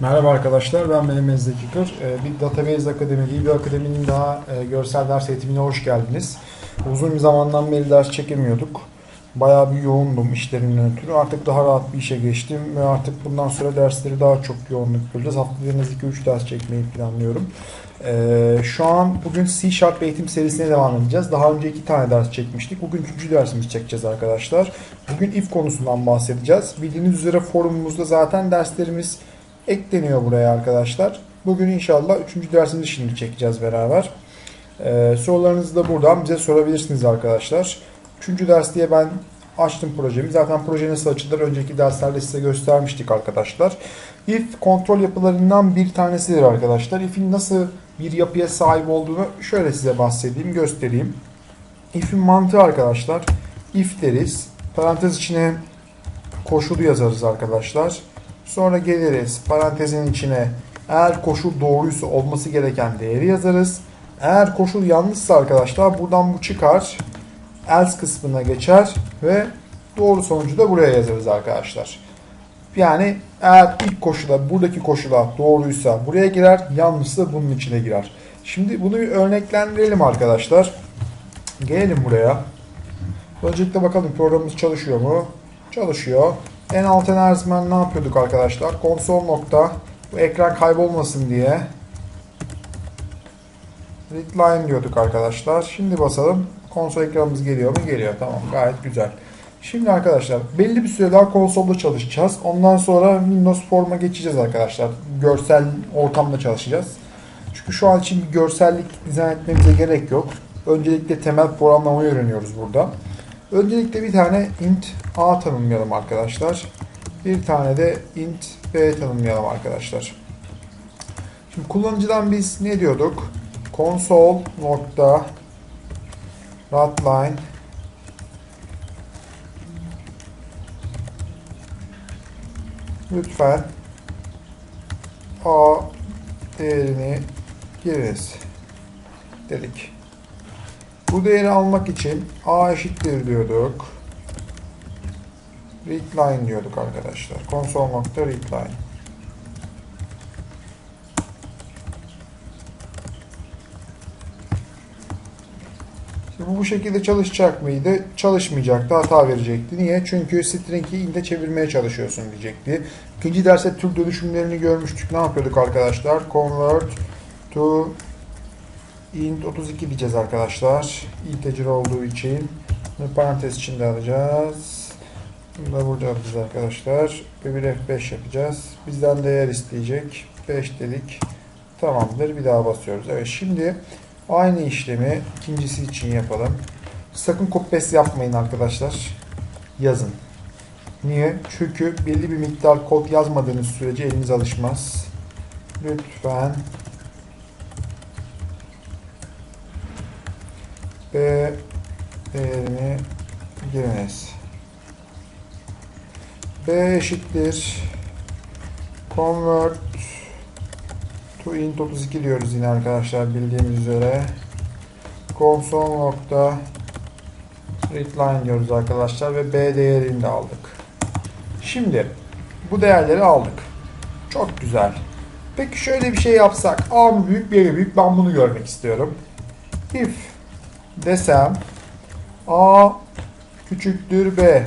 Merhaba arkadaşlar, ben Mehmet Zeki Kır. Ee, bir Database Akademi, bir akademinin daha e, görsel ders eğitimine hoş geldiniz. Uzun bir zamandan beri ders çekemiyorduk. Bayağı bir yoğundum işlerimden ötürü. Artık daha rahat bir işe geçtim ve artık bundan sonra dersleri daha çok yoğunluk göreceğiz. Haftada en az 2-3 ders çekmeyi planlıyorum. Ee, şu an bugün C Sharp eğitim serisine devam edeceğiz. Daha önce iki tane ders çekmiştik. Bugün üçüncü dersimizi çekeceğiz arkadaşlar. Bugün if konusundan bahsedeceğiz. Bildiğiniz üzere forumumuzda zaten derslerimiz ekleniyor buraya arkadaşlar. Bugün inşallah 3. dersimizi şimdi çekeceğiz beraber. Ee, sorularınızı da buradan bize sorabilirsiniz arkadaşlar. 3. ders diye ben açtım projemi. Zaten proje nasıl açılır önceki derslerde size göstermiştik arkadaşlar. If kontrol yapılarından bir tanesidir arkadaşlar. If'in nasıl bir yapıya sahip olduğunu şöyle size bahsedeyim, göstereyim. If'in mantığı arkadaşlar. If deriz. Parantez içine koşulu yazarız arkadaşlar. Sonra geliriz parantezin içine eğer koşul doğruysa olması gereken değeri yazarız. Eğer koşul yanlışsa arkadaşlar buradan bu çıkar. Else kısmına geçer ve doğru sonucu da buraya yazarız arkadaşlar. Yani eğer ilk koşula buradaki koşula doğruysa buraya girer, yanlışsa bunun içine girer. Şimdi bunu bir örneklendirelim arkadaşlar. Gelelim buraya. Öncelikle bakalım programımız çalışıyor mu? Çalışıyor. En altına her zaman ne yapıyorduk arkadaşlar? Konsol nokta bu ekran kaybolmasın diye readline diyorduk arkadaşlar. Şimdi basalım. Konsol ekranımız geliyor mu? Geliyor. Tamam gayet güzel. Şimdi arkadaşlar belli bir süre daha konsolda çalışacağız. Ondan sonra Windows Form'a geçeceğiz arkadaşlar. Görsel ortamda çalışacağız. Çünkü şu an için bir görsellik dizayn etmemize gerek yok. Öncelikle temel programlamayı öğreniyoruz burada. Öncelikle bir tane int a tanımlayalım arkadaşlar. Bir tane de int b tanımlayalım arkadaşlar. Şimdi kullanıcıdan biz ne diyorduk? Console nokta writeline lütfen a değerini giriniz dedik. Bu değeri almak için a eşittir diyorduk. Readline diyorduk arkadaşlar. Console.readline. Şimdi bu şekilde çalışacak mıydı? Çalışmayacaktı. Hata verecekti. Niye? Çünkü string'i int'e çevirmeye çalışıyorsun diyecekti. İkinci derste Türk dönüşümlerini görmüştük. Ne yapıyorduk arkadaşlar? Convert to int 32 diyeceğiz arkadaşlar. Integer olduğu için. Bunu parantez içinde alacağız. Bunu da burada alacağız arkadaşlar. Bir F5 yapacağız. Bizden değer isteyecek. 5 dedik. Tamamdır. Bir daha basıyoruz. Evet şimdi aynı işlemi ikincisi için yapalım. Sakın copy paste yapmayın arkadaşlar. Yazın. Niye? Çünkü belli bir miktar kod yazmadığınız sürece eliniz alışmaz. Lütfen B değerini giriniz. B eşittir convert to int 32 diyoruz yine arkadaşlar bildiğimiz üzere. console nokta readline diyoruz arkadaşlar ve B değerini de aldık. Şimdi bu değerleri aldık. Çok güzel. Peki şöyle bir şey yapsak. A mı büyük B mi büyük? Ben bunu görmek istiyorum. If desem A küçüktür B.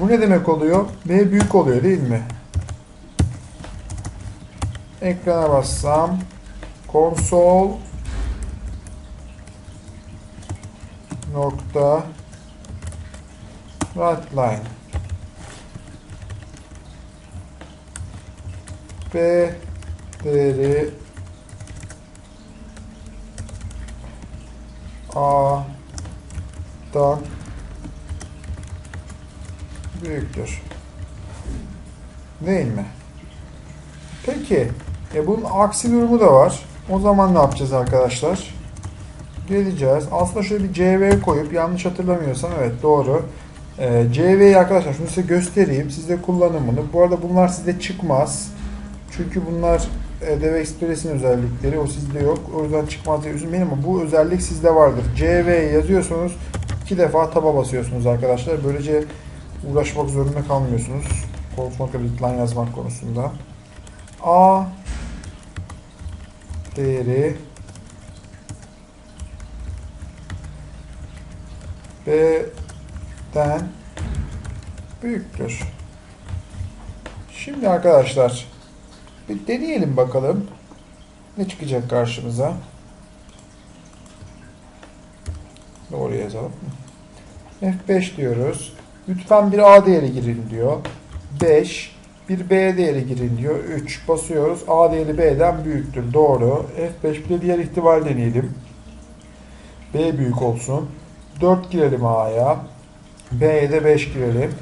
Bu ne demek oluyor? B büyük oluyor değil mi? Ekrana bassam konsol nokta writeline B değeri A'dan büyüktür. Değil mi? Peki. E bunun aksi durumu da var. O zaman ne yapacağız arkadaşlar? Geleceğiz. Aslında şöyle bir CV koyup yanlış hatırlamıyorsam evet doğru. Ee, CV'yi arkadaşlar şunu size göstereyim. Siz de kullanın bunu. Bu arada bunlar sizde çıkmaz. Çünkü bunlar e, Dev Express'in özellikleri. O sizde yok. O yüzden çıkmaz diye üzülmeyin ama bu özellik sizde vardır. CV yazıyorsunuz. iki defa taba basıyorsunuz arkadaşlar. Böylece uğraşmak zorunda kalmıyorsunuz. Konuşmak, line yazmak konusunda. A değeri B'den büyüktür. Şimdi arkadaşlar bir deneyelim bakalım. Ne çıkacak karşımıza? Doğru yazalım. F5 diyoruz. Lütfen bir A değeri girin diyor. 5. Bir B değeri girin diyor. 3. Basıyoruz. A değeri B'den büyüktür. Doğru. F5 bir de diğer ihtimal deneyelim. B büyük olsun. 4 girelim A'ya. B'ye de 5 girelim.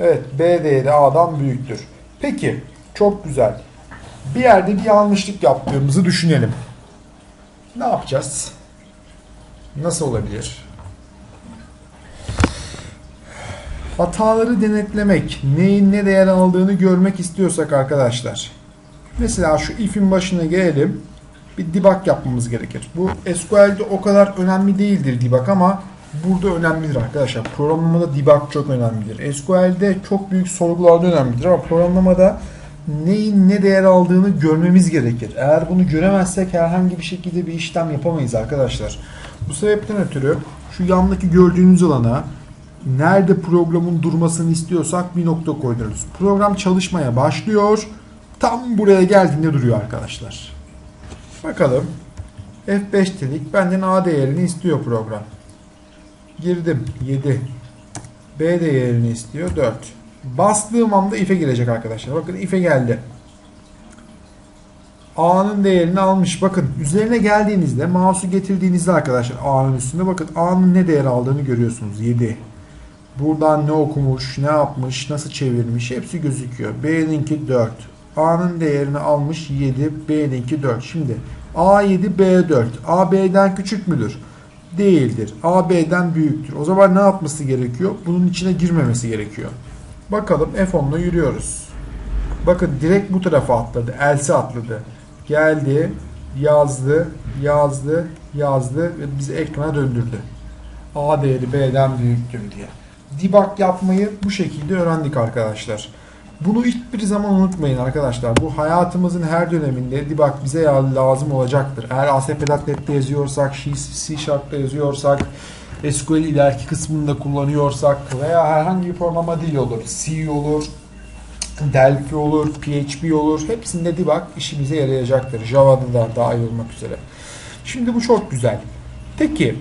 Evet B değeri A'dan büyüktür. Peki çok güzel. Bir yerde bir yanlışlık yaptığımızı düşünelim. Ne yapacağız? Nasıl olabilir? Hataları denetlemek, neyin ne değer aldığını görmek istiyorsak arkadaşlar. Mesela şu if'in başına gelelim. Bir debug yapmamız gerekir. Bu SQL'de o kadar önemli değildir debug ama burada önemlidir arkadaşlar. Programlamada debug çok önemlidir. SQL'de çok büyük sorgularda önemlidir ama programlamada neyin ne değer aldığını görmemiz gerekir. Eğer bunu göremezsek herhangi bir şekilde bir işlem yapamayız arkadaşlar. Bu sebepten ötürü şu yandaki gördüğünüz alana nerede programın durmasını istiyorsak bir nokta koyuyoruz. Program çalışmaya başlıyor. Tam buraya geldiğinde duruyor arkadaşlar. Bakalım. F5 dedik. Benden A değerini istiyor program. Girdim. 7. B değerini istiyor. 4. Bastığım anda if'e girecek arkadaşlar. Bakın if'e geldi. A'nın değerini almış. Bakın üzerine geldiğinizde mouse'u getirdiğinizde arkadaşlar A'nın üstünde bakın A'nın ne değer aldığını görüyorsunuz. 7. Buradan ne okumuş, ne yapmış, nasıl çevirmiş hepsi gözüküyor. B'ninki 4. A'nın değerini almış 7, B'ninki 4. Şimdi A7, B4. A B'den küçük müdür? Değildir. A B'den büyüktür. O zaman ne yapması gerekiyor? Bunun içine girmemesi gerekiyor. Bakalım F10'la yürüyoruz. Bakın direkt bu tarafa atladı. Else atladı. Geldi, yazdı, yazdı, yazdı ve bizi ekrana döndürdü. A değeri B'den büyüktür diye. Debug yapmayı bu şekilde öğrendik arkadaşlar. Bunu hiçbir zaman unutmayın arkadaşlar. Bu hayatımızın her döneminde debug bize lazım olacaktır. Eğer ASP.NET'te yazıyorsak, C Sharp'ta yazıyorsak, SQL ileriki kısmında kullanıyorsak veya herhangi bir programa dil olur. C olur, Delphi olur, PHP olur. Hepsinde debug işimize yarayacaktır. Java'da da dahil olmak üzere. Şimdi bu çok güzel. Peki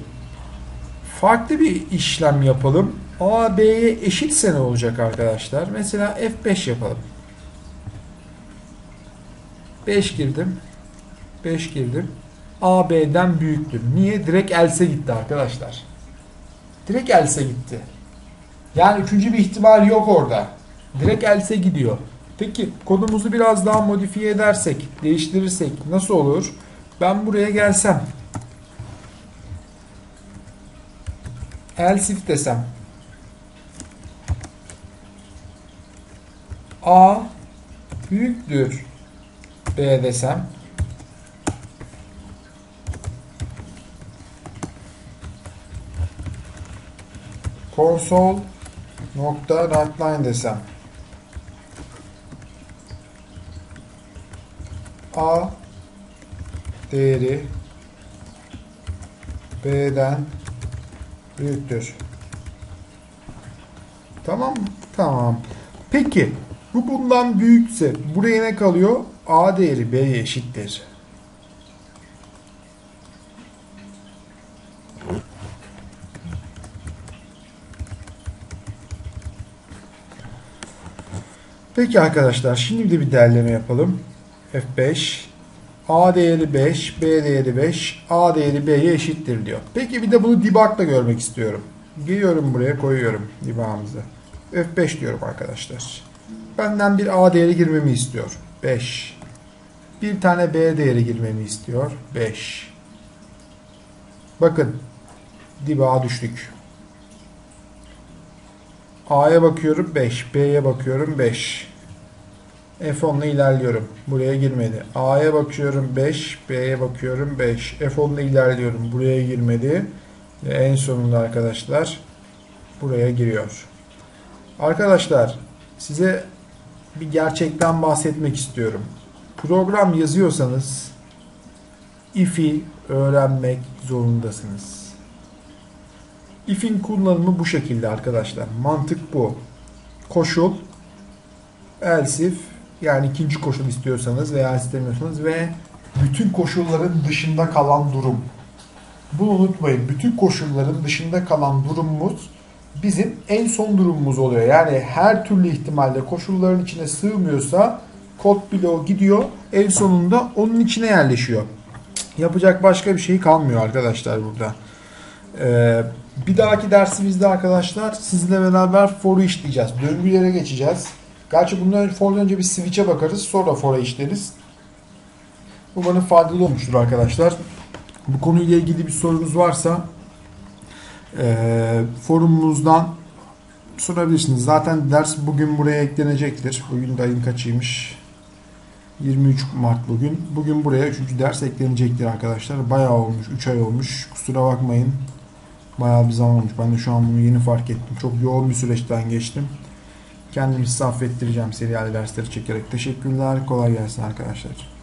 farklı bir işlem yapalım. A, B'ye eşitse ne olacak arkadaşlar? Mesela F5 yapalım. 5 girdim. 5 girdim. A, B'den büyüktür. Niye? Direkt else gitti arkadaşlar. Direkt else gitti. Yani üçüncü bir ihtimal yok orada. Direkt else gidiyor. Peki kodumuzu biraz daha modifiye edersek, değiştirirsek nasıl olur? Ben buraya gelsem. Else if desem. A büyüktür B desem. Console nokta writeline desem. A değeri B'den büyüktür. Tamam mı? Tamam. Peki bu bundan büyükse buraya ne kalıyor? A değeri B'ye eşittir. Peki arkadaşlar şimdi de bir derleme yapalım. F5 A değeri 5, B değeri 5, A değeri B'ye eşittir diyor. Peki bir de bunu debug'la görmek istiyorum. Geliyorum buraya koyuyorum debug'ımızı. F5 diyorum arkadaşlar. Benden bir A değeri girmemi istiyor. 5. Bir tane B değeri girmemi istiyor. 5. Bakın debug'a düştük. A'ya bakıyorum 5. B'ye bakıyorum 5. F10 ile ilerliyorum. Buraya girmedi. A'ya bakıyorum 5. B'ye bakıyorum 5. F10 ile ilerliyorum. Buraya girmedi. Ve en sonunda arkadaşlar buraya giriyor. Arkadaşlar size bir gerçekten bahsetmek istiyorum. Program yazıyorsanız if'i öğrenmek zorundasınız. If'in kullanımı bu şekilde arkadaşlar. Mantık bu. Koşul, else if yani ikinci koşul istiyorsanız veya istemiyorsanız ve bütün koşulların dışında kalan durum. Bunu unutmayın. Bütün koşulların dışında kalan durumumuz bizim en son durumumuz oluyor. Yani her türlü ihtimalle koşulların içine sığmıyorsa kod bloğu gidiyor. En sonunda onun içine yerleşiyor. Yapacak başka bir şey kalmıyor arkadaşlar burada. Ee, bir dahaki dersimizde arkadaşlar sizle beraber for'u işleyeceğiz. Döngülere geçeceğiz. Gerçi bundan for'dan önce bir switch'e bakarız. Sonra for'a işleriz. Umarım faydalı olmuştur arkadaşlar. Bu konuyla ilgili bir sorunuz varsa e, forumumuzdan sorabilirsiniz. Zaten ders bugün buraya eklenecektir. Bugün de ayın kaçıymış? 23 Mart bugün. Bugün buraya 3. ders eklenecektir arkadaşlar. Bayağı olmuş. 3 ay olmuş. Kusura bakmayın. Bayağı bir zaman olmuş. Ben de şu an bunu yeni fark ettim. Çok yoğun bir süreçten geçtim. Kendimi size affettireceğim serial dersleri çekerek. Teşekkürler. Kolay gelsin arkadaşlar.